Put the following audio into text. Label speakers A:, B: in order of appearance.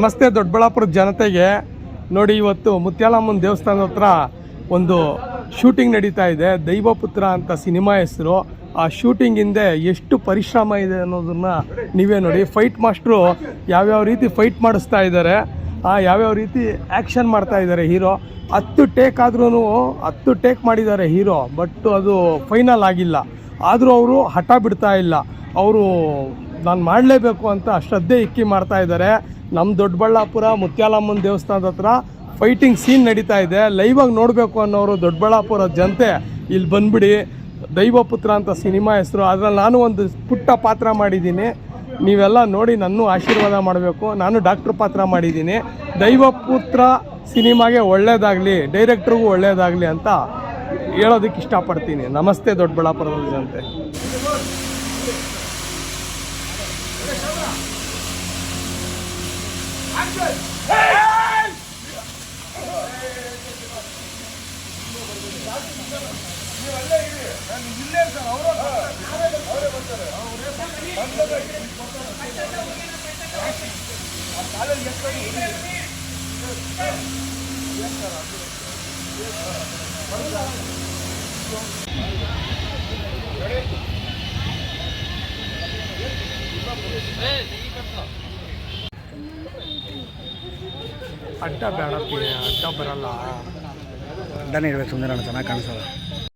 A: ನಮಸ್ತೆ ದೊಡ್ಡಬಳ್ಳಾಪುರದ ಜನತೆಗೆ. ನೋಡಿ, ಇವತ್ತು ಮುತ್ಯಾಲಮ್ಮನ ದೇವಸ್ಥಾನದ ಹತ್ರ ಒಂದು ಶೂಟಿಂಗ್ ನಡೀತಾ ಇದೆ. ದೈವಪುತ್ರ ಅಂತ ಸಿನಿಮಾ ಹೆಸರು. ಆ ಶೂಟಿಂಗ್ ಹಿಂದೆ ಎಷ್ಟು ಪರಿಶ್ರಮ ಇದೆ ಅನ್ನೋದನ್ನ ನೀವೇ ನೋಡಿ. ಫೈಟ್ ಮಾಸ್ಟ್ರು ಯಾವ್ಯಾವ ರೀತಿ ಫೈಟ್ ಮಾಡಿಸ್ತಾ ಇದ್ದಾರೆ, ಆ ಯಾವ್ಯಾವ ರೀತಿ ಆ್ಯಕ್ಷನ್ ಮಾಡ್ತಾ ಇದ್ದಾರೆ ಹೀರೋ ಹತ್ತು ಟೇಕ್ ಆದ್ರೂ ಹತ್ತು ಟೇಕ್ ಮಾಡಿದ್ದಾರೆ ಹೀರೋ ಬಟ್ ಅದು ಫೈನಲ್ ಆಗಿಲ್ಲ. ಆದರೂ ಅವರು ಹಠ ಬಿಡ್ತಾ ಇಲ್ಲ. ಅವರು ನಾನು ಮಾಡಲೇಬೇಕು ಅಂತ ಶ್ರದ್ಧೆ ಇಕ್ಕಿ ಮಾಡ್ತಾ ಇದ್ದಾರೆ. ನಮ್ಮ ದೊಡ್ಡಬಳ್ಳಾಪುರ ಮುತ್ಯಾಲಮ್ಮನ ದೇವಸ್ಥಾನದ ಹತ್ರ ಫೈಟಿಂಗ್ ಸೀನ್ ನಡೀತಾ ಇದೆ. ಲೈವಾಗಿ ನೋಡಬೇಕು ಅನ್ನೋರು ದೊಡ್ಡಬಳ್ಳಾಪುರ ಜನತೆ, ಇಲ್ಲಿ ಬಂದ್ಬಿಡಿ. ದೈವಪುತ್ರ ಅಂತ ಸಿನಿಮಾ ಹೆಸರು. ಅದ್ರಲ್ಲಿ ನಾನು ಒಂದು ಪುಟ್ಟ ಪಾತ್ರ ಮಾಡಿದ್ದೀನಿ. ನೀವೆಲ್ಲ ನೋಡಿ ನನ್ನ ಆಶೀರ್ವಾದ ಮಾಡಬೇಕು. ನಾನು ಡಾಕ್ಟ್ರ್ ಪಾತ್ರ ಮಾಡಿದ್ದೀನಿ. ದೈವಪುತ್ರ ಸಿನಿಮಾಗೆ ಒಳ್ಳೇದಾಗಲಿ, ಡೈರೆಕ್ಟ್ರಿಗೂ ಒಳ್ಳೇದಾಗಲಿ ಅಂತ ಹೇಳೋದಕ್ಕೆ ಇಷ್ಟಪಡ್ತೀನಿ. ನಮಸ್ತೆ ದೊಡ್ಡಬಳ್ಳಾಪುರದ ಜನತೆ. ಅಡ್ಡ ಬೇಡ ಅಡ್ಡ ಬರಲ್ಲ.
B: ಅಡ್ಡನೇ ಇರ್ಬೇಕು ಸುಂದರ ಚೆನ್ನಾಗಿ ಕಾಣಿಸಲ್ಲ